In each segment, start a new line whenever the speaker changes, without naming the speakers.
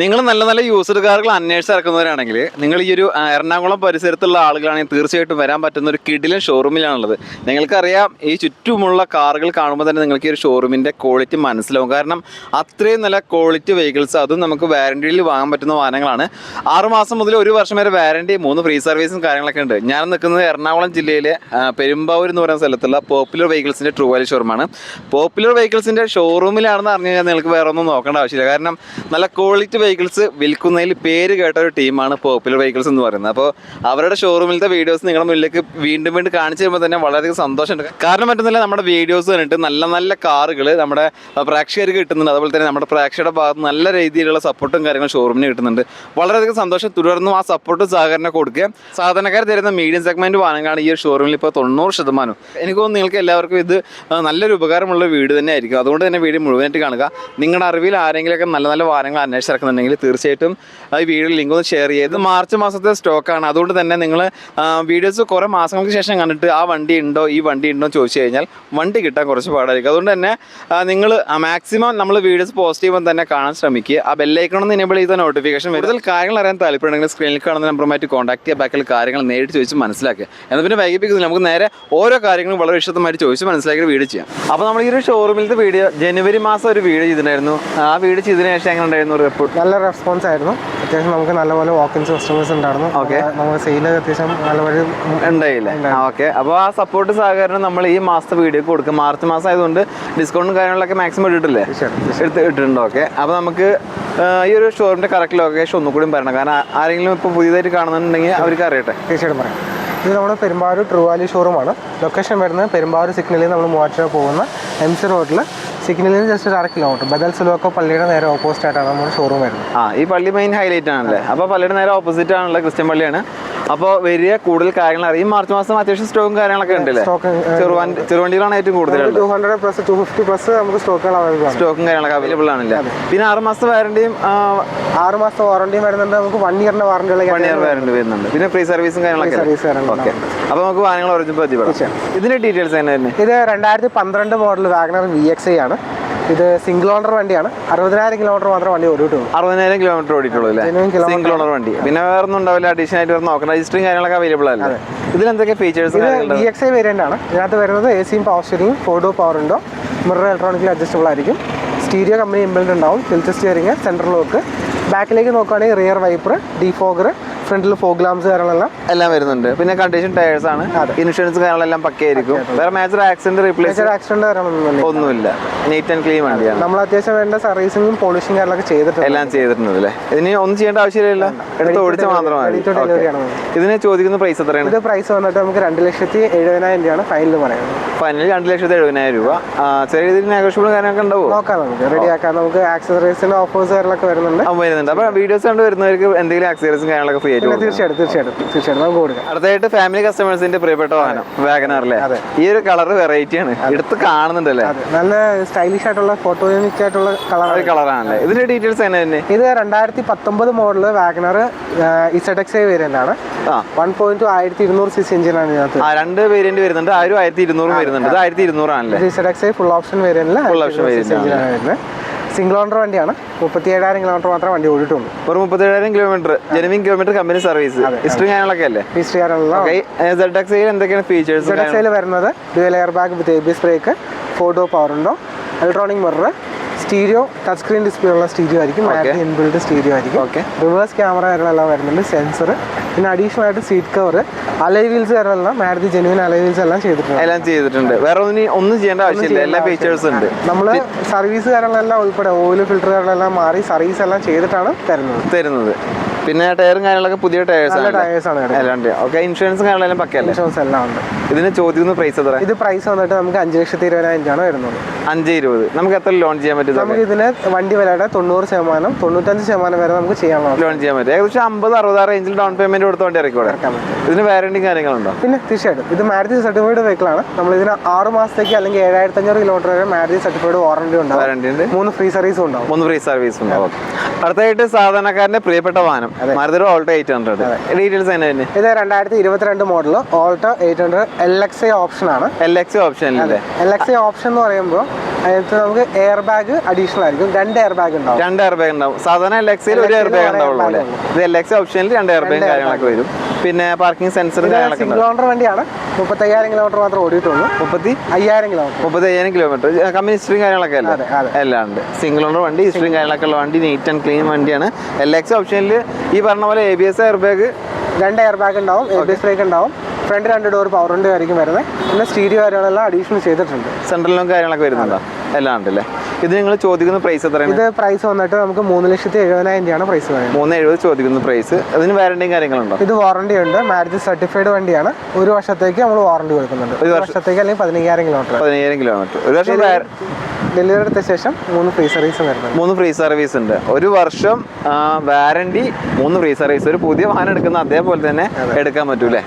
നിങ്ങൾ നല്ല നല്ല യൂസർ കാറുകൾ അന്വേഷിച്ച് ഇറക്കുന്നവരാണെങ്കിൽ നിങ്ങൾ ഈ ഒരു എറണാകുളം പരിസരത്തുള്ള ആളുകളാണെങ്കിൽ തീർച്ചയായിട്ടും വരാൻ പറ്റുന്ന ഒരു കിടിലൻ ഷോറൂമിലാണുള്ളത് നിങ്ങൾക്കറിയാം ഈ ചുറ്റുമുള്ള കാറുകൾ കാണുമ്പോൾ തന്നെ നിങ്ങൾക്ക് ഈ ഒരു ഷോറൂമിന്റെ ക്വാളിറ്റി മനസ്സിലാവും. കാരണം അത്രയും നല്ല ക്വാളിറ്റി വെഹിക്കിൾസ് അതും നമുക്ക് വാറണ്ടിയിൽ വാങ്ങാൻ പറ്റുന്ന വാഹനങ്ങളാണ്. ആറുമാസം മുതൽ ഒരു വർഷം വരെ വാറണ്ടി മൂന്ന് ഫ്രീ സർവീസും കാര്യങ്ങളൊക്കെ ഉണ്ട്. ഞാൻ നിൽക്കുന്നത് എറണാകുളം ജില്ലയിലെ പെരുമ്പാവൂർ എന്ന് പറയുന്ന സ്ഥലത്തുള്ള പോപ്പുലർ വെഹിക്കിൾസിന്റെ ട്രൂവാലി ഷോറൂമാണ് പോപ്പുലർ വെഹിക്കിൾസിന്റെ ഷോറൂമിലാണെന്ന് അറിഞ്ഞു കഴിഞ്ഞാൽ നിങ്ങൾക്ക് വേറെ ഒന്നും നോക്കേണ്ട ആവശ്യമില്ല. കാരണം നല്ല ക്വാളിറ്റി വെഹിക്കിൾസ് വിൽക്കുന്നതിൽ പേര് കേട്ട ഒരു ടീമാണ് പോപ്പുലർ വെഹിക്കിൾസ് എന്ന് പറയുന്നത്. അപ്പോൾ അവരുടെ ഷോറൂമിലത്തെ വീഡിയോസ് നിങ്ങളുടെ മുന്നിലേക്ക് വീണ്ടും വീണ്ടും കാണിച്ചു തരുമ്പോൾ തന്നെ വളരെയധികം സന്തോഷമുണ്ട് കാരണം പറ്റുന്നില്ല നമ്മുടെ വീഡിയോസ് കണ്ടിട്ട് നല്ല നല്ല കാറുകൾ നമ്മുടെ പ്രേക്ഷകർക്ക് കിട്ടുന്നുണ്ട്. അതുപോലെ തന്നെ നമ്മുടെ പ്രേക്ഷകരുടെ ഭാഗത്ത് നല്ല രീതിയിലുള്ള സപ്പോർട്ടും കാര്യങ്ങളും ഷോറൂമിന് കിട്ടുന്നുണ്ട്. വളരെയധികം സന്തോഷം. തുടർന്നും ആ സപ്പോർട്ടും സഹകരണം കൊടുക്കുക. സാധാരണക്കാർ തരുന്ന മീഡിയം സെഗ്മെന്റ് വാഹനങ്ങളാണ് ഈ ഒരു ഷോറൂമിൽ ഇപ്പോൾ തൊണ്ണൂറ് ശതമാനം. എനിക്ക് തോന്നുന്നു നിങ്ങൾക്ക് എല്ലാവർക്കും ഇത് നല്ലൊരു ഉപകാരമുള്ള വീട് തന്നെ ആയിരിക്കും അതുകൊണ്ട് തന്നെ വീഡിയോ മുഴുവനായിട്ട് കാണുക. നിങ്ങളുടെ അറിവിൽ ആരെങ്കിലുമൊക്കെ നല്ല നല്ല വാഹനങ്ങൾ അന്വേഷിച്ചിറക്കുന്നുണ്ടെങ്കിൽ തീർച്ചയായിട്ടും ഈ വീഡിയോ ലിങ്ക് ഒന്ന് ഷെയർ ചെയ്ത് മാർച്ച് മാസത്തെ സ്റ്റോക്കാണ് അതുകൊണ്ട് തന്നെ നിങ്ങൾ വീഡിയോസ് കുറേ മാസങ്ങൾക്ക് ശേഷം കണ്ടിട്ട് ആ വണ്ടി ഉണ്ടോ ഈ വണ്ടി ഉണ്ടോ എന്ന് ചോദിച്ചു കഴിഞ്ഞാൽ വണ്ടി കിട്ടാൻ കുറച്ച് പാടായിരിക്കും. അതുകൊണ്ട് തന്നെ നിങ്ങൾ മാക്സിമം നമ്മൾ വീഡിയോസ് പോസ്റ്റ് ചെയ്യുമ്പോൾ തന്നെ കാണാൻ ശ്രമിക്കുക. ആ ബെല്ലൈക്കണമെന്ന് എനേബിൾ ചെയ്ത നോട്ടിഫിക്കേഷൻ കൂടുതൽ കാര്യങ്ങൾ അറിയാൻ താല്പര്യമുണ്ടെങ്കിൽ സ്ക്രീനിൽ കാണുന്ന നമ്പറുമായിട്ട് കോൺടാക്ട് ചെയ്യുക. ബാക്കിൽ കാര്യങ്ങൾ നേരിട്ട് ചോദിച്ച് മനസ്സിലാക്കുക. എന്നാൽ പിന്നെ വൈകിപ്പിക്കുന്നില്ല നമുക്ക് നേരെ ഓരോ കാര്യങ്ങളും വളരെ വിശദമായിട്ട് ചോദിച്ച് മനസ്സിലാക്കി വീഡിയോ ചെയ്യാം. അപ്പോൾ നമ്മൾ ഈ ഒരു ഷോറൂമിലത്തെ വീഡിയോ ജനുവരി മാസം ഒരു വീഡിയോ ചെയ്തിട്ടുണ്ടായിരുന്നു. ആ വീഡിയോ ചെയ്തതിന് ശേഷം എങ്ങനെ ഉണ്ടായിരുന്നു റിപ്പോർട്ട്
നല്ല റെസ്പോൺസ് ആയിരുന്നു. അത്യാവശ്യം നമുക്ക് നല്ലപോലെ വാക്കിൻസ് കസ്റ്റമേഴ്സ് ഉണ്ടായിരുന്നു.
ഓക്കെ
നമ്മൾ സെയിൽ അത്യാവശ്യം നല്ലപോലെ
ഉണ്ടായില്ലേ? ഓക്കെ അപ്പോൾ ആ സപ്പോർട്ട് സഹകരണം നമ്മൾ ഈ മാസത്തെ വീഡിയോ കൊടുക്കും. മാർച്ച് മാസം ആയതുകൊണ്ട് ഡിസ്കൗണ്ടും കാര്യങ്ങളൊക്കെ മാക്സിമം ഇട്ടിട്ടില്ലേ? എടുത്ത് ഇട്ടിട്ടുണ്ട് ഓക്കെ അപ്പോൾ നമുക്ക് ഈ ഒരു ഷോറൂമിന്റെ കറക്റ്റ് ലൊക്കേഷൻ ഒന്നുകൂടി പറയണം. കാരണം ആരെങ്കിലും ഇപ്പോൾ പുതിയതായിട്ട് കാണുന്നുണ്ടെങ്കിൽ അവർക്ക് അറിയട്ടെ.
തീർച്ചയായിട്ടും പറയാം. ഇത് നമ്മുടെ പെരുമ്പാവൂർ ട്രൂവാലി ഷോറൂമാണ് ലൊക്കേഷൻ വരുന്നത് പെരുമ്പാവൂർ സിഗ്നലിൽ നമ്മൾ മൂവാറ്റുപുഴ പോകുന്ന എം സി റോഡിൽ സിഗ്നലിൽ നിന്ന് ജസ്റ്റ് ഒരു അര കിലോമീറ്റർ ബദൽ സുലോക്കോ പള്ളിയുടെ നേരെ ഓപ്പോസിറ്റ് ആയിട്ടാണ് നമ്മുടെ ഷോറൂം വരുന്നത്.
ആ ഈ പള്ളി മെയിൻ ഹൈലൈറ്റ് ആണല്ലേ? അപ്പോൾ പള്ളിയുടെ നേരെ ഓപ്പോസിറ്റ് ആണല്ലോ ക്രിസ്ത്യൻ പള്ളിയാണ്. അപ്പോൾ വലിയ കൂടുതൽ കാര്യങ്ങൾ അറിയും. മാർച്ച് മാസം അത്യാവശ്യം സ്റ്റോക്കും കാര്യങ്ങളൊക്കെ ഉണ്ടല്ലേ? ചെറുവണ്ടികളാണ് ഏറ്റവും കൂടുതലുള്ളത്
two hundred plus two fifty plus നമുക്ക് സ്റ്റോക്കുകൾ അവൈലബിൾ
സ്റ്റോക്കും കാര്യങ്ങളൊക്കെ അവൈലബിൾ ആണല്ലേ? പിന്നെ ആറ് മാസം വാറണ്ടിയും
ആറ് മാസം വാറണ്ടിയും വരുന്നുണ്ട്. നമുക്ക് വൺ ഇയറിന്റെ വാറണ്ടികൾ
വൺ ഇയർ വാറണ്ടി വരുന്നുണ്ട്. പിന്നെ ഫ്രീ സർവീസും കാര്യങ്ങളൊക്കെ ഓക്കെ അപ്പോൾ നമുക്ക് വാഹനങ്ങൾ ഇതിന്റെ ഡീറ്റെയിൽസ് തന്നെ തന്നെ.
ഇത് രണ്ടായിരത്തി പന്ത്രണ്ട് model WagonR V X I ആണ്. ഇത് സിംഗിൾ ഓണർ വണ്ടിയാണ്. അറുപതിനായിരം കിലോമീറ്റർ മാത്രം വണ്ടി ഓടിയിട്ടുള്ളൂ.
അറുപതിനായിരം കിലോമീറ്റർ ഓടിയിട്ടുള്ളൂ അല്ലേ? സിംഗിൾ ഓണർ വണ്ടി. പിന്നെ വേറെ ഒന്നും ഉണ്ടാവില്ല. അഡീഷണൽ ആയിട്ട് വേറെ നോക്കണം രജിസ്റ്ററിങ് കാര്യങ്ങളൊക്കെ അവൈലബിൾ ഇതിൽ എന്തൊക്കെ ഫീച്ചേഴ്സ്
ഇത് വി എക്സ് ഐ വേരിയന്റ് ആണ്. ഇതിനകത്ത് വരുന്നത് എ സിയും പവർ സ്റ്റീരിംഗ് ഫോർഡോ പവർ ഉണ്ടോ? മിറർ ഇലക്ട്രോണിക്കലി അഡ്ജസ്റ്റബിൾ ആയിരിക്കും. സ്റ്റീരിയോ കമ്പനി ഇമ്പിൾഡ് ഉണ്ടാവും. ഫിൽറ്റർ സ്റ്റിയറിംഗ് സെൻട്രൽ ലോക്ക് ബാക്കിലേക്ക് നോക്കുകയാണെങ്കിൽ റിയർ വൈപ്പർ ഡിഫോഗർ ഫ്രണ്ടിൽ ഫോഗ് ലാംസ് കാര്യങ്ങളെല്ലാം?
എല്ലാം വരുന്നുണ്ട്. പിന്നെ കണ്ടീഷൻ ടയേഴ്സ് ആണ്. ഇൻഷുറൻസ് കാര്യങ്ങളെല്ലാം പക്കയായിരിക്കും വേറെ മേജർ ആക്സിഡന്റ് റീപ്ലേസ്
ആക്സിഡന്റ് കാര്യങ്ങളൊന്നും
ഒന്നുമില്ല. നീറ്റ് ആൻഡ് ക്ലീൻ വണ്ടിയാണ്.
നമ്മൾ അത്യാവശ്യം വേണ്ട സർവീസിംഗും പോളിഷിംഗ് കാര്യങ്ങളൊക്കെ ചെയ്തിട്ടുണ്ട്.
എല്ലാം ചെയ്തിട്ടുണ്ട് അല്ലേ ഇതിന് ഒന്നും ചെയ്യേണ്ട ആവശ്യമില്ല എടുത്ത് ഓടിച്ച
മാത്രമാണ്.
ഇതിന് ചോദിക്കുന്ന പ്രൈസ് എത്രയാണ്?
ഇത് പ്രൈസ് വന്നിട്ട് നമുക്ക് രണ്ട് ലക്ഷത്തി എഴുപതിനായിരം രൂപയാണ് ഫൈനൽ പറയുന്നത്.
ഫൈനൽ രണ്ട് ലക്ഷത്തി എഴുപതിനായിരം രൂപ. ചെറിയ രീതിയിൽ നെഗോഷ്യബിൾ കാര്യങ്ങളൊക്കെ ഉണ്ടാവും
നോക്കാം നമുക്ക്. റെഡി ആക്കാം. നമുക്ക് ആക്സസറീസിന്റെ ഓഫേഴ്സ് കാര്യങ്ങളൊക്കെ വരുന്നുണ്ട്.
വരുന്നുണ്ട്. അപ്പൊ വീഡിയോസ് കണ്ട് വരുന്നവർക്ക് എന്തെങ്കിലും ആക്സസറീസും കാര്യങ്ങളൊക്കെ ഫ്രീ ആയിട്ട്
പിന്നെ
കൊടുക്കും.
തീർച്ചയായിട്ടും തീർച്ചയായിട്ടും തീർച്ചയായിട്ടും. നമുക്ക് കൊടുക്കാം.
അടുത്തായിട്ട് ഫാമിലി കസ്റ്റമേഴ്സിന്റെ പ്രിയപ്പെട്ട വാഹനം വാഗനർ അല്ലേ. ഈ ഒരു കളർ വെറൈറ്റി ആണ്. എടുത്ത് കാണുന്നുണ്ടല്ലേ?
നല്ല സ്റ്റൈലിഷ് ആയിട്ടുള്ള ഫോട്ടോജനിക് ആയിട്ടുള്ള കളർ
ആണല്ലേ? കളറാണല്ലേ ഇതിന്റെ ഡീറ്റെയിൽസ് തന്നെ തന്നെ.
ഇത് രണ്ടായിരത്തി പത്തൊമ്പത് model WagonR Z X I variant ആണ്.
ആ.
വൺ പോയിന്റ് ആയിരത്തി ഇരുന്നൂറ് സി സി എഞ്ചിനാണ് ഇതിനകത്ത്.
രണ്ട് വേരിയന്റ് വരുന്നുണ്ട്. ആയിരം ആയിരത്തി ഇരുന്നൂറും വരുന്നുണ്ട്. ആയിരത്തി ഇരുന്നൂറാണല്ലേ?
Z X I full option വേരിയന്റിൽ
full option
variant വരുന്നത്. സിംഗിൾ ഓണർ വണ്ടിയാണ്. മുപ്പത്തി ഏഴായിരം കിലോമീറ്റർ മാത്രം വണ്ടി ഓടിയിട്ടുള്ളൂ.
ഒരു മുപ്പത്തേഴായിരം kilometre genuine kilometre company service history കാര്യങ്ങളൊക്കെ അല്ലേ?
ഹിസ്റ്ററി
സെഡ് എന്തൊക്കെയാണ് ഫീച്ചേഴ്സ്
സെഡ് എക്സ് വരുന്നത് dual air bag with A B brake four door power ഉണ്ടോ? Electronic mirror stereo touch screen display ഉള്ള സ്റ്റീരിയോ ആയിരിക്കും. ഇൻബിൽഡ് സ്റ്റീരിയോ ആയിരിക്കും.
ഓക്കെ
റിവേഴ്സ് ക്യാമറ കാര്യങ്ങളെല്ലാം വരുന്നുണ്ട്. സെൻസർ പിന്നെ അഡീഷണൽ ആയിട്ട് സീറ്റ് കവർ അലൈ വീൽസ് കാര്യങ്ങളെല്ലാം മാരുതി ജെനുവിൻ അലൈ വീൽസ് എല്ലാം ചെയ്തിട്ടുണ്ട്.
എല്ലാം ചെയ്തിട്ടുണ്ട്. വേറെ ഒന്നും ഒന്നും ചെയ്യേണ്ട ആവശ്യമില്ല. എല്ലാ ഫീച്ചേഴ്സും ഉണ്ട്.
നമ്മൾ സർവീസ് കാര്യങ്ങളെല്ലാം ഉൾപ്പെടെ ഓയിൽ ഫിൽറ്ററുകളെല്ലാം മാറി സർവീസ് എല്ലാം ചെയ്തിട്ടാണ് തരുന്നത്.
തരുന്നത്. പിന്നെ ടയറും കാര്യങ്ങളൊക്കെ പുതിയ ടയേഴ്സ് ആണ്
ടയേഴ്സ് ആണ്
അല്ലാണ്ട്. ഓക്കെ ഇൻഷുറൻസും കാര്യങ്ങളെല്ലാം പക്കല്ലേ
ഇൻഷുറൻസ് എല്ലാം ഉണ്ട്.
ഇതിന് ചോദിക്കുന്ന പ്രൈസ് എത്ര
ഇത് പ്രൈസ് വന്നിട്ട് നമുക്ക് അഞ്ച് ലക്ഷത്തി ഇരുപതിനായിരം രൂപയാണ് വരുന്നത്.
അഞ്ച് ഇരുപത്. നമുക്ക് എത്ര ലോൺ ചെയ്യാൻ പറ്റും
നമുക്ക് ഇതിന് വണ്ടി വിലയുടെ തൊണ്ണൂറ് ശതമാനം തൊണ്ണൂറ്റഞ്ച് ശതമാനം വരെ നമുക്ക് ചെയ്യാനുള്ള
ലോൺ ചെയ്യാൻ പറ്റും. ഏകദേശം അമ്പത് അറുപത് റേഞ്ചിൽ ഡൗൺ പേയ്മെന്റ് കൊടുത്തോണ്ട് വണ്ടി ഇറക്കി
ഇറക്കാൻ പറ്റും.
ഇതിന് വാറണ്ടി കാര്യങ്ങളുണ്ടോ?
പിന്നെ തീർച്ചയായിട്ടും. ഇത് മാരുതി സർട്ടിഫൈഡ് വെഹിക്കിളാണ് നമ്മൾ ഇതിന് ആറ് മാസത്തേക്ക് അല്ലെങ്കിൽ ഏഴായിരത്തി അഞ്ഞൂറ് കിലോമീറ്റർ വരെ മാരുതി സർട്ടിഫൈഡ് വാറണ്ടി ഉണ്ടാവും.
വാറണ്ടി ഉണ്ട്.
മൂന്ന് ഫ്രീ സർവീസും ഉണ്ടാവും.
മൂന്ന് ഫ്രീ സർവീസ് ഉണ്ടാവും. അടുത്തായിട്ട് സാധാരണക്കാരന്റെ പ്രിയപ്പെട്ട വാഹനം. Maruti Alto eight hundred details തന്നെ തന്നെ
ഇത് രണ്ടായിരത്തി ഇരുപത്തിരണ്ട് model Alto eight hundred L X I option ആണ്
L X option
L X I option എന്ന് പറയുമ്പോൾ അതിനകത്ത് നമുക്ക് എയർ ബാഗ് അഡീഷണൽ ആയിരിക്കും. രണ്ട് എയർ ബാഗ് ഉണ്ടാവും.
രണ്ട് എയർ ബാഗ് ഉണ്ടാവും. സാധാരണ എൽ എക്സിൽ ഒരു എയർ ബാഗ് ഉണ്ടാവുള്ളൂ അല്ലേ? ഇത് എൽ എക്സ് ഓപ്ഷനിൽ രണ്ട് എയർ ബാഗ് കാര്യങ്ങളൊക്കെ വരും. പിന്നെ പാർക്കിംഗ് സെൻസർ കിലോമീറ്റർ
സിംഗിൾ
മുപ്പത്തി
ഓണർ വണ്ടിയാണ്. മുപ്പത്തയ്യായിരം കിലോമീറ്റർ മാത്രം ഓടിയിട്ടുള്ളൂ.
മുപ്പത്തി?
അയ്യായിരം കിലോമീറ്റർ
മുപ്പത്തി അയ്യായിരം കിലോമീറ്റർ കമ്പനി ഹിസ്റ്ററിയും കാര്യങ്ങളൊക്കെ അല്ലേ? എല്ലാം ഉണ്ട്. സിംഗിൾ ഓണർ വണ്ടി ഹിസ്റ്ററിയും കാര്യങ്ങളൊക്കെ ഉള്ള വണ്ടി നീറ്റ് ആൻഡ് ക്ലീൻ വണ്ടിയാണ്. എൽ എക്സ് ഓപ്ഷനിൽ ഈ പറഞ്ഞ പോലെ A B S air bag
രണ്ട് എയർ ബാഗ് ഉണ്ടാവും എ ബി എസ് ബ്രേക്ക് ഉണ്ടാവും. ഫ്രണ്ട് രണ്ട് ഡോർ പവർ ഉണ്ട് ആയിരിക്കും വരുന്നത്. പിന്നെ സ്റ്റീരിയോ കാര്യങ്ങളെല്ലാം അഡീഷണൽ ചെയ്തിട്ടുണ്ട്.
സെൻട്രലും കാര്യങ്ങളൊക്കെ വരുന്നുണ്ടോ? എല്ലാം ഉണ്ടല്ലേ? ഇത് നിങ്ങൾ ചോദിക്കുന്ന പ്രൈസ് എത്രയാണ്?
ഇത് പ്രൈസ് വന്നിട്ട് നമുക്ക് മൂന്ന് ലക്ഷത്തി എഴുപതിനായിരം രൂപയാണ് പ്രൈസ് വരുന്നത്.
മൂന്ന് എഴുപത് ചോദിക്കുന്ന പ്രൈസ് അതിന് വാറണ്ടിയും കാര്യങ്ങളുണ്ടോ?
ഇത് വാറണ്ടി ഉണ്ട്. മാരേജ് സർട്ടിഫൈഡ് വണ്ടിയാണ്. ഒരു വർഷത്തേക്ക് നമ്മൾ വാറണ്ടി കൊടുക്കുന്നുണ്ട്. ഒരു വർഷത്തേക്ക് അല്ലെങ്കിൽ പതിനയ്യായിരം കിലോമീറ്റർ
പതിനയ്യായിരം കിലോമീറ്റർ ഒരു വർഷം
ഡെലിവറി എടുത്ത ശേഷം മൂന്ന് ഫ്രീ സർവീസ് വരുന്നത്
മൂന്ന് ഫ്രീ സർവീസ് ഉണ്ട്. ഒരു വർഷം വാറണ്ടി മൂന്ന് ഫ്രീ സർവീസ് ഒരു പുതിയ വാഹനം എടുക്കുന്ന അതേപോലെ തന്നെ എടുക്കാൻ പറ്റൂലേ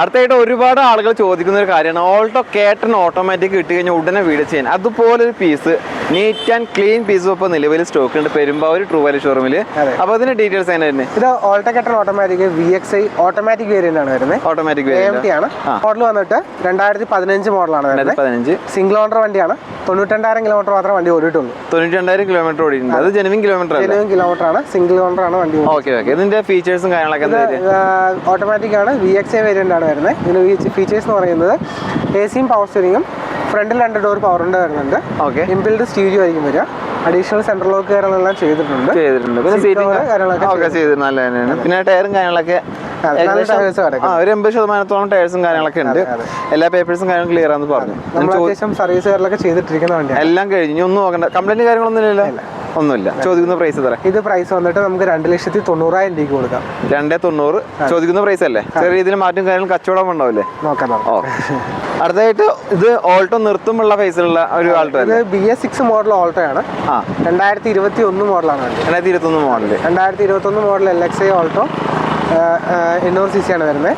അടുത്തായിട്ട് ഒരുപാട് ആളുകൾ ചോദിക്കുന്ന ഒരു കാര്യമാണ്. ഓൾട്ടോ കേട്ടൺ ഓട്ടോമാറ്റിക് കിട്ടി കഴിഞ്ഞാൽ ഉടനെ വീട് ചെയ്യാൻ. അതുപോലെ ഒരു piece neat and clean piece ഇപ്പോൾ നിലവിൽ സ്റ്റോക്ക് ഉണ്ട്. പെരുമ്പാവൂർ ട്രൂ വാലി ഷോറൂമിൽ
അപ്പൊ
അപ്പോൾ അതിന്റെ ഡീറ്റെയിൽസ് തന്നെ
ഇത് Alto K ten automatic V X I automatic variant ആണ് വരുന്നത്
ഓട്ടോമാറ്റിക്
വേരിയന്റ് ആണ്. മോഡൽ വന്നിട്ട് രണ്ടായിരത്തി പതിനഞ്ച് മോഡലാണ് വരുന്നത്
പതിനഞ്ച്.
സിംഗിൾ ഓണർ വണ്ടിയാണ്. തൊണ്ണൂറ്റെണ്ടായിരം കിലോമീറ്റർ മാത്രമേ വണ്ടി ഓടിയിട്ടുള്ളൂ.
തൊണ്ണൂറ്റണ്ടായിരം കിലോമീറ്റർ ഓടിയിട്ടുണ്ട്. അത് ജെനുവിൻ കിലോമീറ്റർ
ജനുവിൻ കിലോമീറ്റർ ആണ്. സിംഗിൾ ഓണർ ആണ് വണ്ടി
ഓക്കെ ഓക്കെ ഇതിന്റെ ഫീച്ചേഴ്സും കാര്യങ്ങളൊക്കെ
ഓട്ടോമാറ്റിക് ആണ്. വി എക്സ് ഐ വേരിയന്റ് ആണ് വരുന്നത്. ഇതിന് ഫീച്ചേഴ്സ് എന്ന് പറയുന്നത് എ സിയും പവർ സ്റ്റിയറിംഗും ഫ്രണ്ടിൽ രണ്ട് ഡോർ പവർ ഉണ്ട് വരുന്നുണ്ട്.
ഓക്കെ
ഇൻബിൽഡ് സ്റ്റീരിയോ ആയിരിക്കും വരിക. അഡീഷണൽ സെൻട്രൽ ലോക്ക് കാര്യങ്ങളെല്ലാം ചെയ്തിട്ടുണ്ട്.
ചെയ്തിട്ടുണ്ട്. പിന്നെ സീറ്റിംഗ്
കാര്യങ്ങളൊക്കെ
ചെയ്തിട്ടുണ്ട്. നല്ല തന്നെയാണ്. പിന്നെ ടയറും കാര്യങ്ങളൊക്കെ ഒരു എൺപത് ശതമാനത്തോളം ടയർസും കാര്യങ്ങളൊക്കെ ഉണ്ട്. എല്ലാ പേപ്പേഴ്സും കാര്യങ്ങളും ക്ലിയർ ആണെന്ന് പറഞ്ഞു.
സർവീസ് കാര്യങ്ങളൊക്കെ ചെയ്തിട്ടിരിക്കുന്ന
എല്ലാം കഴിഞ്ഞു. ഒന്നും നോക്കണ്ട. കംപ്ലൈന്റ് കാര്യങ്ങളൊന്നും ഇല്ലല്ലോ? ഒന്നുമില്ല. ചോദിക്കുന്ന പ്രൈസ് എത്ര
ഇത് പ്രൈസ് വന്നിട്ട് നമുക്ക് രണ്ട് ലക്ഷത്തി തൊണ്ണൂറായിരം രൂപയ്ക്ക് കൊടുക്കാം.
രണ്ടേ തൊണ്ണൂറ് ചോദിക്കുന്ന പ്രൈസ് അല്ലേ? ചെറിയ രീതിയിൽ മാറ്റും കാര്യങ്ങളും കച്ചവടം ഉണ്ടാവില്ലേ?
നോക്കാം
ഓ. അടുത്തായിട്ട് ഇത് ഓൾട്ടോ നിർത്തുമുള്ള ഫേസിലുള്ള ഒരു ആൾട്ടോ
ഇത് B S six model Alto ആണ്. രണ്ടായിരത്തി ഇരുപത്തി ഒന്ന് മോഡലാണ്
രണ്ടായിരത്തി ഇരുപത്തി ഒന്ന് മോഡൽ
രണ്ടായിരത്തി ഇരുപത്തി ഒന്ന് model L X I Alto എണ്ണൂറ് സി സി ആണ് വരുന്നത്.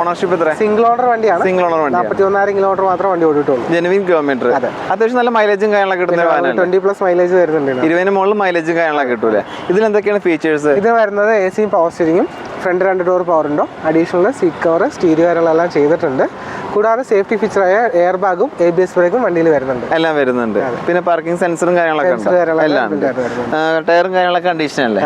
ഓണർഷിപ്പ് എത്ര
സിംഗിൾ ഓണർ വണ്ടിയാണ്.
സിംഗിൾ ഓണർ വണ്ടി
നാൽപ്പത്തി ഒന്നായിരം കിലോമീറ്റർ മാത്രമേ വണ്ടി ഓടിയിട്ടുള്ളൂ.
ജെനുവിൻ കിലോമീറ്റർ അത്യാവശ്യം നല്ല മൈലേജും കാര്യങ്ങളൊക്കെ കിട്ടുന്ന
ട്വന്റി പ്ലസ് മൈലേജ് വരുന്നുണ്ട്.
ഇരുപതിന് മുകളിൽ മൈലേജും കാര്യങ്ങളൊക്കെ കിട്ടൂലേ ഇതിൽ എന്തൊക്കെയാണ് ഫീച്ചേഴ്സ്
ഇത് വരുന്നത് എ സിയും പവർ സ്റ്റിയറിംഗും ഫ്രണ്ട് രണ്ട് ഡോർ പവർ ഉണ്ടോ? അഡീഷണൽ സീറ്റ് കവർ സ്റ്റീരിയോ കാര്യങ്ങളെല്ലാം ചെയ്തിട്ടുണ്ട്. കൂടാതെ സേഫ്റ്റി ഫീച്ചറായ എയർ ബാഗും എ ബി എസ് ബ്രേക്കും വണ്ടിയിൽ വരുന്നുണ്ട്.
എല്ലാം വരുന്നുണ്ട്. പിന്നെ പാർക്കിംഗ് സെൻസറും കാര്യങ്ങളൊക്കെ എല്ലാം ടയറും കാര്യങ്ങളൊക്കെ കണ്ടീഷൻ അല്ലേ?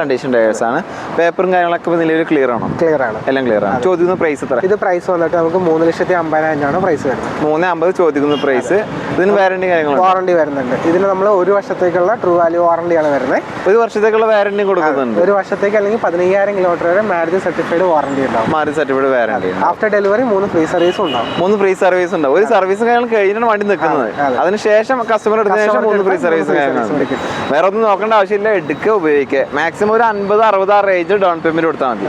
കണ്ടീഷൻ ടയേഴ്സ് ആണ്. പേപ്പറും കാര്യങ്ങളൊക്കെ നിലവിൽ ക്ലിയർ ആണോ?
ക്ലിയർ ആണ്.
എല്ലാം ക്ലിയർ ആണ്. ചോദിക്കുന്ന പ്രൈസ് എത്ര?
ഇത് പ്രൈസ് വന്നിട്ട് നമുക്ക് മൂന്ന് ലക്ഷത്തി അമ്പതിനായിരം രൂപയാണ് പ്രൈസ് വരുന്നത്.
മൂന്ന് അമ്പത് ചോദിക്കുന്ന പ്രൈസ് ഇതിന് വാറണ്ടി കാര്യങ്ങൾ
വാറണ്ടി വരുന്നുണ്ട്. ഇതിന് നമ്മൾ ഒരു വർഷത്തേക്കുള്ള ട്രൂ വാല്യൂ വാറണ്ടിയാണ് വരുന്നത്.
ഒരു വർഷത്തേക്കുള്ള വാറണ്ടി കൊടുക്കുന്നുണ്ട്.
ഒരു വർഷത്തേക്ക് അല്ലെങ്കിൽ പതിനയ്യായിരം കിലോമീറ്റർ വരെ മാരുതി സർട്ടിഫൈഡ് വാറണ്ടി ഉണ്ടാവും.
Marriage certified warranty
after delivery മൂന്ന് ഫ്രീ സർവീസ് ഉണ്ടാവും.
മൂന്ന് ഫ്രീ സർവീസ് ഉണ്ടാവും ഒരു സർവീസ് കാര്യങ്ങൾ കഴിഞ്ഞാണ് വണ്ടി നിൽക്കുന്നത്.
അതെ.
അതിനുശേഷം കസ്റ്റമർ എടുത്തതിന് ശേഷം മൂന്ന് ഫ്രീ സർവീസ് വേറെ ഒന്നും നോക്കേണ്ട ആവശ്യമില്ല. എടുക്കുക ഉപയോഗിക്കുക. മാക്സിമം ഒരു അൻപത് അറുപത് ആ റേഞ്ച് ഡൗൺ പേയ്മെന്റ് കൊടുത്താൽ മതി.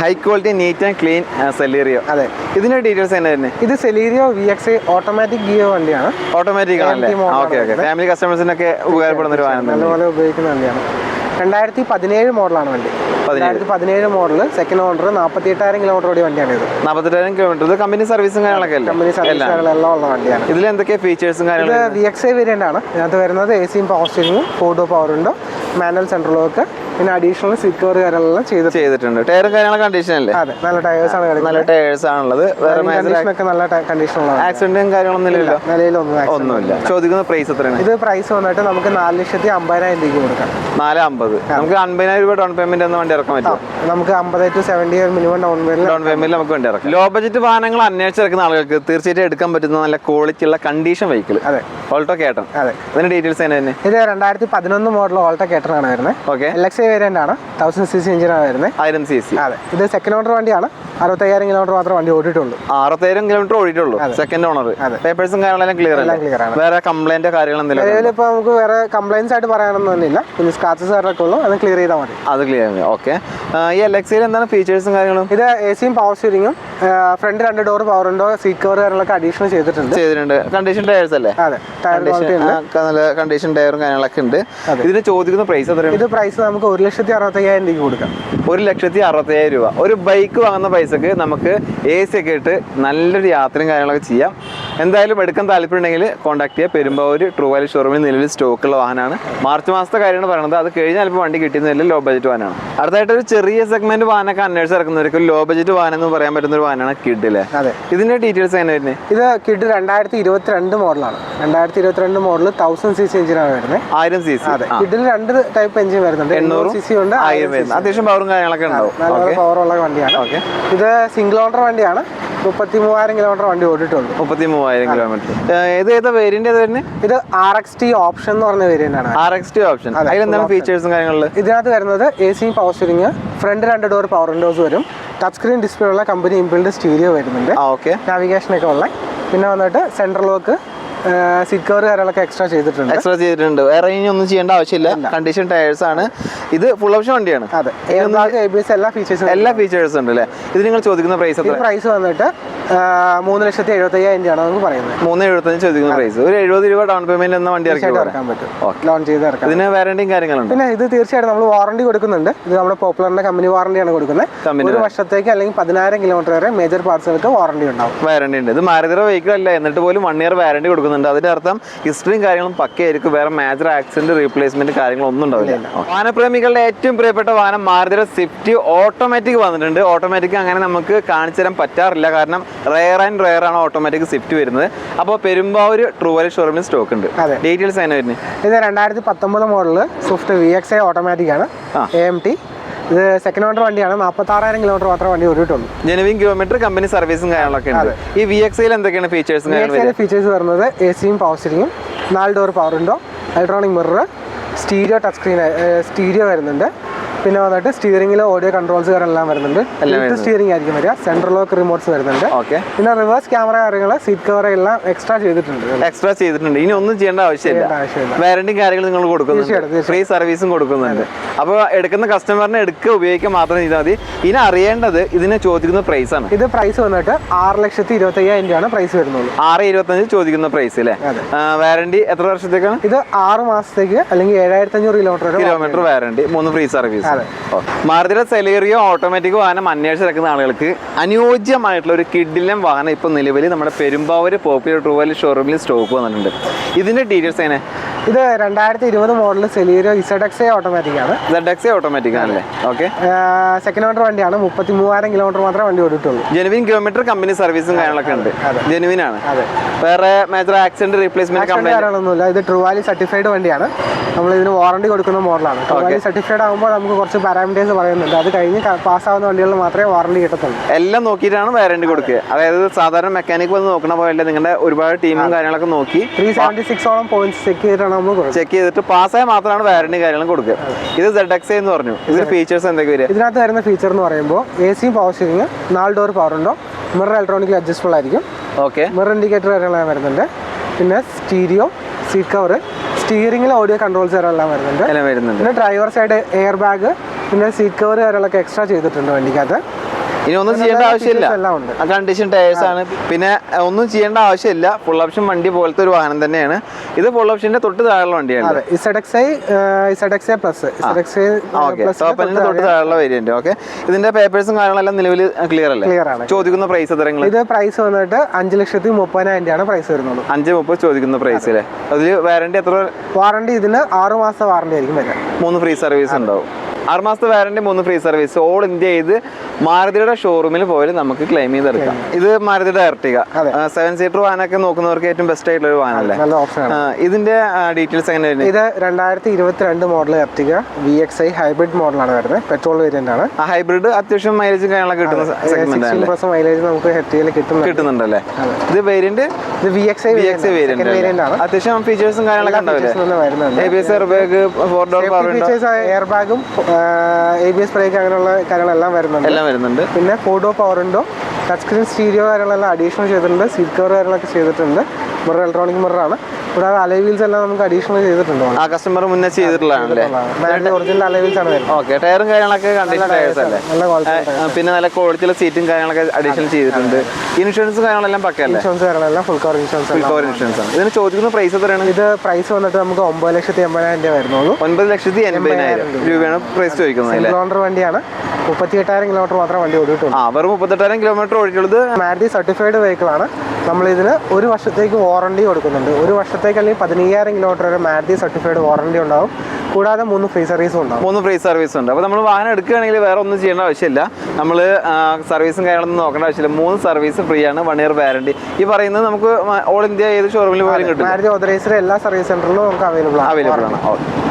High quality neat and clean Celerio
അതെ.
ഇതിന്റെ ഡീറ്റെയിൽസ് തന്നെ തന്നെ.
ഇത് Celerio V X automatic gear വണ്ടിയാണ്.
ഓട്ടോമാറ്റിക് ആണല്ലേ? ഓക്കെ ഓക്കെ ഫാമിലി കസ്റ്റമേഴ്സിനൊക്കെ ഉപകാരപ്പെടുന്ന ഒരു വാഹനം
നല്ലപോലെ ഉപയോഗിക്കുന്ന വണ്ടിയാണ്. രണ്ടായിരത്തി പതിനേഴ് മോഡലാണ് വണ്ടി. രണ്ടായിരത്തി പതിനേഴ് മോഡൽ സെക്കൻഡ് ഓണർ നാൽപ്പത്തി എട്ടായിരം കിലോമീറ്റർ ഓടിയ വണ്ടിയാണ് ഇത്.
നാൽപ്പത്തെട്ടായിരം കിലോമീറ്റർ ഇത് കമ്പനി സർവീസും കാര്യങ്ങളൊക്കെ
കമ്പനി സർവീസുകളെല്ലാം ഉള്ള വണ്ടിയാണ്.
ഇതിൽ എന്തൊക്കെയാണ് ഫീച്ചേഴ്സും കാര്യങ്ങളും?
വി എക്സ് ഐ വേരിയന്റ് ആണ്. ഇതിനകത്ത് വരുന്നത് എ സിയും പവർ സ്റ്റിയറിംഗും ഫോർഡ് പവർ ഉണ്ട് മാനുവൽ സെൻട്രൽ ലോക്ക് പിന്നെ അഡീഷണൽ സീറ്റ് കവർ കാര്യങ്ങളെല്ലാം ചെയ്ത്
ചെയ്തിട്ടുണ്ട്. ടയറും കാര്യങ്ങളും കണ്ടീഷൻ അല്ലേ?
അതെ നല്ല ടയേഴ്സ് ആണ്
നല്ല ടയേഴ്സ് ആണുള്ളത്. വേറെ
ഒക്കെ നല്ല കണ്ടീഷൻ ഉള്ളത്
ആക്സിഡന്റും കാര്യങ്ങളൊന്നും ഇല്ലല്ലോ?
നിലയിലൊന്നും
ഒന്നുമില്ല. ചോദിക്കുന്ന പ്രൈസ് എത്രയാണ്?
ഇത് പ്രൈസ് വന്നിട്ട് നമുക്ക് നാല് ലക്ഷത്തി അമ്പതിനായിരം രൂപയ്ക്ക് കൊടുക്കാം.
നാല് അമ്പത് നമുക്ക് അൻപതിനായിരം രൂപ ഡൗൺ പേയ്മെന്റ് എന്ന വണ്ടി ഇറക്കാൻ പറ്റും
നമുക്ക് അമ്പത് to seventy minimum down payment
down payment നമുക്ക് വണ്ടി ഇറക്കാം. ലോ ബഡ്ജറ്റ് വാഹനങ്ങൾ അന്വേഷിച്ചിറക്കുന്ന ആളുകൾക്ക് തീർച്ചയായിട്ടും എടുക്കാൻ പറ്റുന്ന നല്ല ക്വാളിറ്റി ഉള്ള കണ്ടീഷൻ വെഹിക്കിൾ
അതെ.
ഓൾട്ടോ കേട്ടൺ
അതെ.
അതിന്റെ ഡീറ്റെയിൽസ് തന്നെ
ഇത് രണ്ടായിരത്തി പതിനൊന്ന് മോഡൽ ഓൾട്ടോ കേട്ടറാണ് വരുന്നത്.
ഓക്കെ
എൽ എക്സ് വേരിയന്റ് ആണ്. തൗസൻഡ് സി സി എഞ്ചിനാണ് വരുന്നത്.
ആയിരം സി സി
അതെ. ഇത് സെക്കൻഡ് ഓണർ വണ്ടിയാണ്. അറുപത്തയ്യായിരം കിലോമീറ്റർ മാത്രം വണ്ടി ഓടിയിട്ടുള്ളൂ.
അറുപത്തയ്യായിരം കിലോമീറ്റർ ഓടിയിട്ടുള്ളൂ. Second owner. പേപ്പേഴ്സും കാര്യങ്ങളെല്ലാം ക്ലിയർ
ആണ്.
വേറെ കംപ്ലൈന്റ് കാര്യങ്ങൾ എന്തെങ്കിലും
ഇപ്പൊ നമുക്ക് വേറെ കംപ്ലൈൻസ് ആയിട്ട് പറയാനൊന്നുമില്ല പിന്നെ സ്കാച്ചസ് ഒക്കെ ഉള്ളൂ. അത് ക്ലിയർ ചെയ്താൽ മതി.
അത് ക്ലിയർ ഓക്കെ ഈ എലക്സിയിൽ എന്താണ് ഫീച്ചേഴ്സും കാര്യങ്ങളും?
ഇത് എ സിയും പവർ സ്റ്റിയറിംഗും ഫ്രണ്ട് രണ്ട് ഡോർ പവർ ഉണ്ടോ സീറ്റ് കവർ കാര്യങ്ങളൊക്കെ അഡീഷണൽ ചെയ്തിട്ടുണ്ട്.
ചെയ്തിട്ടുണ്ട്. കണ്ടീഷൻ ടയേഴ്സ് അല്ലേ?
അതെ.
നല്ല കണ്ടീഷൻ ടയറും കാര്യങ്ങളൊക്കെ ഉണ്ട്. ഇതിന് ചോദിക്കുന്ന പ്രൈസ് എത്രയാണ്?
ഇത് പ്രൈസ് നമുക്ക് ഒരു ലക്ഷത്തി അറുപത്തയ്യായിരം രൂപ കൊടുക്കാം.
ഒരു ലക്ഷത്തി അറുപത്തയ്യായിരം രൂപ. ഒരു ബൈക്ക് വാങ്ങുന്ന പൈസക്ക് നമുക്ക് എ സി ഒക്കെ ഇട്ട് നല്ലൊരു യാത്രയും കാര്യങ്ങളൊക്കെ ചെയ്യാം. എന്തായാലും എടുക്കാൻ താല്പര്യം ഉണ്ടെങ്കിൽ കോൺടാക്ട് ചെയ്യുക പെരുമ്പാവൂർ ട്രൂവാലി ഷോറൂമിൽ നിലവിൽ സ്റ്റോക്കുള്ള വാഹനമാണ്. മാർച്ച് മാസത്തെ കാര്യമാണ് പറയുന്നത് അത് കഴിഞ്ഞാൽ ഇപ്പോൾ വണ്ടി കിട്ടിയെന്നില്ല ലോ ബജറ്റ് വാനാണ്. അടുത്തായിട്ട് ഒരു ചെറിയ സെഗ്മെന്റ് വാനൊക്കെ അന്വേഷിച്ച് ഇറക്കുന്നവർക്ക് ലോ ബജറ്റ് വാൻ എന്ന് പറയാൻ പറ്റുന്ന ഒരു വാനാണ് കിഡ് അല്ലേ?
അതെ.
ഇതിന്റെ ഡീറ്റെയിൽസ് എങ്ങനെ വരുന്നത്
ഇത് കിഡ് രണ്ടായിരത്തി ഇരുപത്തിരണ്ട് മോഡലാണ്. രണ്ടായിരത്തി ഇരുപത്തിരണ്ട് മോഡൽ തൗസൻഡ് സി സി എഞ്ചിനാണ് വരുന്നത്
ആയിരം സി സി
അതെ കിഡിൽ രണ്ട് ടൈപ്പ് എഞ്ചിൻ വരുന്നുണ്ട്. എണ്ണൂറ് സി സി ഉണ്ട്
ആയിരം അത്യാവശ്യം പവറും കാര്യങ്ങളൊക്കെ ഉണ്ടാവും.
നല്ല പവർ ഉള്ള വണ്ടിയാണ്.
ഓക്കെ
ഇത് സിംഗിൾ ഓണർ വണ്ടിയാണ്. മുപ്പത്തി മൂവായിരം കിലോമീറ്റർ വണ്ടി ഓടിയിട്ടുള്ളൂ.
മുപ്പത്തി മൂവായിരം കിലോമീറ്റർ ഇത് ഏതാ വേരിയന്റ് ഏതാ വരുന്നത്
ഇത് ആർ എക്സ് ടി ഓപ്ഷൻ എന്ന് പറഞ്ഞ വേരിയന്റ് ആണ്
ആർ എക്സ് ടി ഓപ്ഷൻ അതിലെന്താണ് ഫീച്ചേഴ്സും കാര്യങ്ങളിൽ
ഇതിനകത്ത് വരുന്നത് A C power steering front രണ്ട് ഡോർ പവർ വിൻഡോസ് വരും. ടച്ച് സ്ക്രീൻ ഡിസ്പ്ലേ ഉള്ള കമ്പനി ഇംപിൾഡ് സ്റ്റീരിയോ വരുന്നുണ്ട്.
ഓക്കെ
നാവിഗേഷൻ ഒക്കെ ഉള്ള. പിന്നെ വന്നിട്ട് സെൻട്രൽ ലോക്ക് സീറ്റ് കവർ കാര്യങ്ങളൊക്കെ എക്സ്ട്രാ ചെയ്തിട്ടുണ്ട്.
എക്സ്ട്രാ ചെയ്തിട്ടുണ്ട്. വേറെ ഇനി ഒന്നും ചെയ്യേണ്ട ആവശ്യമില്ല. കണ്ടീഷൻ ടയേഴ്സ് ആണ്. ഇത് ഫുൾ ഓപ്ഷൻ വണ്ടിയാണ്.
അതെ. എല്ലാ ഫീച്ചേഴ്സും
എല്ലാ ഫീച്ചേഴ്സും ഉണ്ട് അല്ലേ? ഇത് നിങ്ങൾ ചോദിക്കുന്ന പ്രൈസ് എത്ര?
പ്രൈസ് വന്നിട്ട് മൂന്ന് ലക്ഷത്തി എഴുപത്തി അയ്യായിരം രൂപയാണ് നമുക്ക് പറയുന്നത്.
മൂന്ന് എഴുപത്തഞ്ച് ചോദിക്കുന്ന പ്രൈസ് ഒരു എഴുപത് രൂപ ഡൗൺ പേയ്മെന്റ് എന്ന വണ്ടി
ഇറക്കാൻ പറ്റും. ലോൺ ചെയ്ത് ഇറക്കാം
ഇതിന് വാറണ്ടിയും കാര്യങ്ങളുണ്ട്.
പിന്നെ ഇത് തീർച്ചയായിട്ടും നമ്മൾ വാറണ്ടി കൊടുക്കുന്നുണ്ട്. ഇത് നമ്മുടെ പോപ്പുലറിന്റെ കമ്പനി വാറണ്ടിയാണ് കൊടുക്കുന്നത്. ഒരു വർഷത്തേക്ക് അല്ലെങ്കിൽ പതിനായിരം കിലോമീറ്റർ വരെ മേജർ പാർട്സുകൾക്ക് വാറണ്ടി ഉണ്ടാവും.
വാറണ്ടി ഉണ്ട്. ഇത് മാരുതിയുടെ വെഹിക്കിൾ അല്ല. എന്നിട്ട് പോലും വൺ ഇയർ വാറണ്ടി കൊടുക്കുന്നുണ്ട് അതിന്റെ അർത്ഥം ഹിസ്റ്ററിയും കാര്യങ്ങളും പക്കയായിരിക്കും. വേറെ മേജർ ആക്സിഡന്റ് റീപ്ലേസ്മെന്റ് കാര്യങ്ങളൊന്നും ഉണ്ടാവില്ല. വാഹനപ്രേമികളുടെ ഏറ്റവും പ്രിയപ്പെട്ട വാഹനം മാരുതിയുടെ സ്വിഫ്റ്റ് ഓട്ടോമാറ്റിക് വന്നിട്ടുണ്ട്. ഓട്ടോമാറ്റിക് അങ്ങനെ നമുക്ക് കാണിച്ചു തരാൻ പറ്റാറില്ല. കാരണം റെയർ ആൻഡ് റെയർ ആണ് ഓട്ടോമാറ്റിക് സ്വിഫ്റ്റ് വരുന്നത്. അപ്പോൾ ഒരു ട്രൂവൽ ഷോറൂമിൽ സ്റ്റോക്ക് ഉണ്ട്. ഡീറ്റെയിൽസ് അതിനെ വരുന്നത്?
ഇത് രണ്ടായിരത്തി പത്തൊമ്പത് model Swift V X I automatic ആണ്. എ എം ടി ഇത് സെക്കൻഡ് ഓണർ വണ്ടിയാണ്. നാൽപ്പത്തി ആറായിരം കിലോമീറ്റർ മാത്രമേ വണ്ടി ഓടിയിട്ടുള്ളൂ.
ജെനുവിൻ കിലോമീറ്റർ കമ്പനി സർവീസും കാര്യങ്ങളൊക്കെ ഉണ്ട്. ഈ വി എക്സ് എന്തൊക്കെയാണ് ഫീച്ചേഴ്സ്
ഫീച്ചേഴ്സ് വരുന്നത് എ സിയും പവർ സ്റ്റിയറിംഗും നാല് ഡോർ പവർ ഉണ്ടോ electronic mirror stereo touch screen stereo വരുന്നുണ്ട്. പിന്നെ വന്നിട്ട് സ്റ്റിയറിംഗിൽ ഓഡിയോ കൺട്രോൾസ് കാര്യങ്ങളെല്ലാം വരുന്നുണ്ട്. സ്റ്റിയറിംഗ് ആയിരിക്കും വരിക. സെൻട്രൽ ലോക്ക് റിമോട്ട്സ് വരുന്നുണ്ട്.
ഓക്കെ
പിന്നെ റിവേഴ്സ് ക്യാമറ കാര്യങ്ങൾ സീറ്റ് കവർ എല്ലാം എക്സ്ട്രാ ചെയ്തിട്ടുണ്ട്.
എക്സ്ട്രാ ചെയ്തിട്ടുണ്ട്. ഇനി ഒന്നും ചെയ്യേണ്ട ആവശ്യമില്ല. വാറണ്ടി കാര്യങ്ങളും നിങ്ങൾ കൊടുക്കുന്നുണ്ട്. ഫ്രീ സർവീസും കൊടുക്കുന്നുണ്ട്. അപ്പോൾ എടുക്കുന്ന കസ്റ്റമറിനെ എടുക്കുക ഉപയോഗിക്കുക മാത്രം ചെയ്താൽ മതി. ഇനി അറിയേണ്ടത് ഇതിനെ ചോദിക്കുന്ന പ്രൈസ് ആണ്.
ഇത് പ്രൈസ് വന്നിട്ട് ആറ് ലക്ഷത്തി ഇരുപത്തി അയ്യായിരം രൂപയാണ് പ്രൈസ് വരുന്നത്
ആറ് ഇരുപത്തഞ്ച് ചോദിക്കുന്ന പ്രൈസ് അല്ലേ. വാറണ്ടി എത്ര വർഷത്തേക്കാണ്?
ഇത് ആറ് മാസത്തേക്ക് അല്ലെങ്കിൽ ഏഴായിരത്തി അഞ്ഞൂറ് കിലോമീറ്റർ
കിലോമീറ്റർ വാറണ്ടി മൂന്ന് ഫ്രീ സർവീസ്
അതെ.
മാരുതിയുടെ സെലേറിയോ ഓട്ടോമാറ്റിക് വാഹനം അന്വേഷിച്ച് നടക്കുന്ന ആളുകൾക്ക് അനുയോജ്യമായിട്ടുള്ള ഒരു കിഡിലം വാഹനം ഇപ്പോൾ നിലവിൽ നമ്മുടെ പെരുമ്പാവൂർ പോപ്പുലർ ട്രൂവൽ ഷോറൂമിൽ സ്റ്റോക്ക് വന്നിട്ടുണ്ട്. ഇതിന്റെ ഡീറ്റെയിൽസ് എങ്ങനെ?
ഇത് രണ്ടായിരത്തി ഇരുപത് മോഡൽ സെലീരോ ഇസഡക്സെ ഓട്ടോമാറ്റിക് ആണ്.
സെഡ് എക്സ് ഓട്ടോമാറ്റിക് ആണല്ലേ ഓക്കെ
സെക്കൻഡ് ഓണർ വണ്ടിയാണ്. മുപ്പത്തി മൂവായിരം കിലോമീറ്റർ മാത്രമേ വണ്ടി ഓടിയിട്ടുള്ളൂ.
ജെനുവിൻ കിലോമീറ്റർ കമ്പനി സർവീസും കാര്യങ്ങളൊക്കെ ഉണ്ട്. ജെനുവിൻ ആണ്. വേറെ മേജർ ആക്സിഡന്റ് റീപ്ലേസ്മെന്റ്
കാര്യങ്ങളൊന്നുമില്ല. ഇത് ട്രൂവാലി സർട്ടിഫൈഡ് വണ്ടിയാണ്. നമ്മൾ ഇതിന് വാറണ്ടി കൊടുക്കുന്ന മോഡലാണ് ട്രുവാലി സർട്ടിഫൈഡ് ആകുമ്പോൾ നമുക്ക് കുറച്ച് പാരാമീറ്റേഴ്സ് പറയുന്നുണ്ട്. അത് കഴിഞ്ഞ് പാസ് ആവുന്ന വണ്ടികളിൽ മാത്രമേ വാറണ്ടി കിട്ടത്തുള്ളൂ.
എല്ലാം നോക്കിയിട്ടാണ് വാറണ്ടി കൊടുക്കുക. അതായത് സാധാരണ മെക്കാനിക് വന്ന് നോക്കണ പോലെ നിങ്ങളുടെ ഒരുപാട് ടീമും കാര്യങ്ങളൊക്കെ നോക്കി.
ത്രീ സെവന്റി സിക്സോളം പോയിന്റ്സ് ചെക്ക് നമ്മൾ
ചെക്ക് ചെയ്തിട്ട് പാസ്സായ മാത്രമാണ് വാറണ്ടി കാര്യങ്ങളും കൊടുക്കുക. ഇത് സെഡ് എക്സ് എന്ന് പറഞ്ഞു. ഇതിന്റെ ഫീച്ചേഴ്സ് എന്തൊക്കെ വരിക?
ഇതിനകത്ത് വരുന്ന ഫീച്ചർ എന്ന് പറയുമ്പോൾ എ സിയും പവർ സ്റ്റിയറിംഗ് നാല് ഡോർ പവർ ഉണ്ടോ? മിറർ ഇലക്ട്രോണിക്കലി അഡ്ജസ്റ്റബിൾ ആയിരിക്കും.
ഓക്കെ
മിറർ ഇൻഡിക്കേറ്റർ കാര്യങ്ങളെല്ലാം വരുന്നുണ്ട്. പിന്നെ സ്റ്റീരിയോ സീറ്റ് കവർ സ്റ്റിയറിംഗിൽ ഓഡിയോ കൺട്രോൾസ് കാര്യങ്ങളെല്ലാം വരുന്നുണ്ട്.
എല്ലാം വരുന്നുണ്ട്.
പിന്നെ ഡ്രൈവർ സൈഡ് എയർ ബാഗ് പിന്നെ സീറ്റ് കവർ കാര്യങ്ങളൊക്കെ എക്സ്ട്രാ ചെയ്തിട്ടുണ്ട് വണ്ടിക്കകത്ത്.
ഇനി ഒന്നും ചെയ്യേണ്ട ആവശ്യമില്ല. കണ്ടീഷൻ ടയേഴ്സ് ആണ്. പിന്നെ ഒന്നും ചെയ്യേണ്ട ആവശ്യമില്ല. ഫുൾ ഓപ്ഷൻ വണ്ടി പോലത്തെ ഒരു വാഹനം തന്നെയാണ്. ഇത് ഫുൾ ഓപ്ഷന്റെ തൊട്ട് താഴെയുള്ള വണ്ടിയാണ്. തൊട്ട് താഴെയുള്ള വേരിയന്റ് ഓക്കെ ഇതിന്റെ പേപ്പേഴ്സും കാര്യങ്ങളെല്ലാം നിലവിൽ ക്ലിയർ അല്ലേ? ചോദിക്കുന്ന പ്രൈസ് എത്രങ്ങൾ
ഇത് പ്രൈസ് വന്നിട്ട് അഞ്ച് ലക്ഷത്തി മുപ്പതിനായിരം രൂപയാണ് പ്രൈസ് വരുന്നത്.
അഞ്ച് മുപ്പത് ചോദിക്കുന്ന പ്രൈസ് അല്ലേ അതിൽ വാറണ്ടി എത്ര?
വാറണ്ടി ഇതിന് ആറ് മാസം വാറണ്ടി ആയിരിക്കും വരാം
മൂന്ന് ഫ്രീ സർവീസ് ഉണ്ടാവും. ആറ് മാസത്തെ വാറണ്ടി മൂന്ന് ഫ്രീ സർവീസ് ഓൾ ഇന്ത്യ ഇത് മാരുതിയുടെ ഷോറൂമിൽ പോയി നമുക്ക് ക്ലെയിം ചെയ്തെടുക്കാം. ഇത് മാരുതിയുടെ എർട്ടിക. സെവൻ സീറ്റർ വാനൊക്കെ നോക്കുന്നവർക്ക് ഏറ്റവും ബെസ്റ്റ് ആയിട്ടുള്ള ഒരു വാനല്ലേ ഇതിന്റെ ഡീറ്റെയിൽസ് എങ്ങനെ വരുന്നത്?
ഇത് രണ്ടായിരത്തി ഇരുപത്തിരണ്ട് model Ertiga V X I hybrid മോഡലാണ് വരുന്നത്. പെട്രോൾ വേരിയന്റ് ആണ്.
ഹൈബ്രിഡ് അത്യാവശ്യം മൈലേജും കാര്യങ്ങളൊക്കെ കിട്ടുന്ന സെഗ്മെന്റ്
മൈലേജ് നമുക്ക്
കിട്ടുന്നുണ്ടല്ലേ? ഇത് വേരിയന്റ്
ഇത് V X I
V X
second variant ആണ്.
അത്യാവശ്യം ഫീച്ചേഴ്സും കാര്യങ്ങളൊക്കെ ഉണ്ടാവില്ലേ?
വരുന്നുണ്ട്.
A B S airbag four door
air ബാഗും എ ബി എസ് ബ്രേക്ക് അങ്ങനെയുള്ള കാര്യങ്ങളെല്ലാം വരുന്നുണ്ട്.
എല്ലാം വരുന്നുണ്ട്.
പിന്നെ കോഡോ പവർ ഉണ്ടോ? ടച്ച് സ്ക്രീൻ സ്റ്റീരിയോ കാര്യങ്ങളെല്ലാം അഡീഷണൽ ചെയ്തിട്ടുണ്ട്. സീറ്റ് കവർ കാര്യങ്ങളൊക്കെ ചെയ്തിട്ടുണ്ട്. മിറർ ഇലക്ട്രോണിക് മിറർ ആണ്. കൂടാതെ അലൈ വീൽസ് എല്ലാം നമുക്ക് അഡീഷണൽ ചെയ്തിട്ടുണ്ട്.
ആ കസ്റ്റമർ മുന്നേ
ചെയ്തിട്ടുള്ളതാണ്. ഒറിജിനൽ അലൈ വീൽസ് ആണ്
ഓക്കെ ടയറും കാര്യങ്ങളൊക്കെ
ക്വാളിറ്റി
പിന്നെ നല്ല ക്വാളിറ്റിയുള്ള സീറ്റും കാര്യങ്ങളൊക്കെ അഡീഷണൽ ചെയ്തിട്ടുണ്ട്. ഇൻഷുറൻസ് കാര്യങ്ങളെല്ലാം പക്കല്ലേ
ഇൻഷുറൻസ് കാര്യങ്ങളെല്ലാം full cover insurance
full cover insurance ആണ്. ഇതിന് ചോദിക്കുന്ന പ്രൈസ് എത്രയാണ്?
ഇത് പ്രൈസ് വന്നിട്ട് നമുക്ക് ഒമ്പത് ലക്ഷത്തി എൺപതിനായിരം രൂപ വരുന്നുള്ളൂ.
ഒമ്പത് ലക്ഷത്തി എൺപതിനായിരം രൂപയാണ് പ്രൈസ് ചോദിക്കുന്നത്
വണ്ടിയാണ്. മുപ്പത്തി എട്ടായിരം കിലോമീറ്റർ മാത്രമേ വണ്ടി ഓടിയിട്ടുള്ളൂ
ആ വെറും മുപ്പത്തെട്ടായിരം കിലോമീറ്റർ ഓടിയിട്ടുള്ളത്
മാരുതി സർട്ടിഫൈഡ് വെഹിക്കിൾ ആണ്. നമ്മൾ ഇതിന് ഒരു വർഷത്തേക്ക് വാറണ്ടി കൊടുക്കുന്നുണ്ട്. ഒരു വർഷത്തേക്ക് അല്ലെങ്കിൽ പതിനയ്യായിരം കിലോമീറ്റർ വരെ മാരുതി സർട്ടിഫൈഡ് വാറണ്ടി ഉണ്ടാവും. കൂടാതെ മൂന്ന് ഫ്രീ സർവീസും ഉണ്ടാവും.
മൂന്ന് ഫ്രീ സർവീസും ഉണ്ട്. അപ്പോൾ നമ്മൾ വാഹനം എടുക്കുകയാണെങ്കിൽ വേറെ ഒന്നും ചെയ്യേണ്ട ആവശ്യമില്ല. നമ്മൾ സർവീസും കാര്യങ്ങളൊന്നും നോക്കേണ്ട ആവശ്യമില്ല. മൂന്ന് സർവീസ് ഫ്രീ ആണ്. വൺ ഇയർ വാറണ്ടി ഈ പറയുന്നത് നമുക്ക് ഓൾ ഇന്ത്യ ഏത് ഷോറൂമിൽ പോലും കിട്ടും
മാരുതി ഓതറൈസ്ഡ് എല്ലാ സർവീസ് സെന്ററിലും നമുക്ക് അവൈലബിൾ ആണ്.
അവൈലബിൾ ആണ്. ഓക്കെ